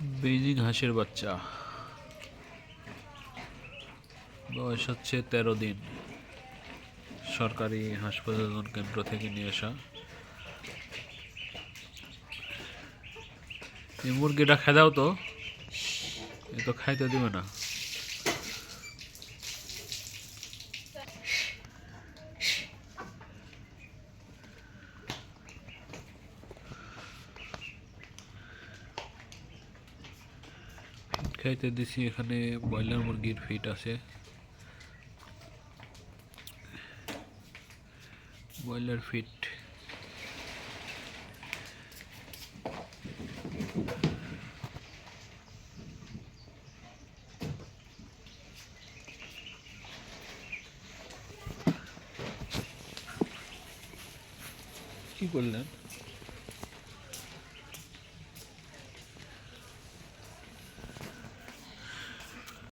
Beijing হাঁসের বাচ্চা। বয়স হচ্ছে তেরো দিন। সরকারি হাঁস কেন্দ্র থেকে নিয়ে আসা। এই মুরগিটা খেদাও তো। এ তো খাইতে দিবে না। খাইতে দিছি এখানে ব্রয়লার মুরগির ফিট আছে। ব্রয়লার ফিট কি করলেন?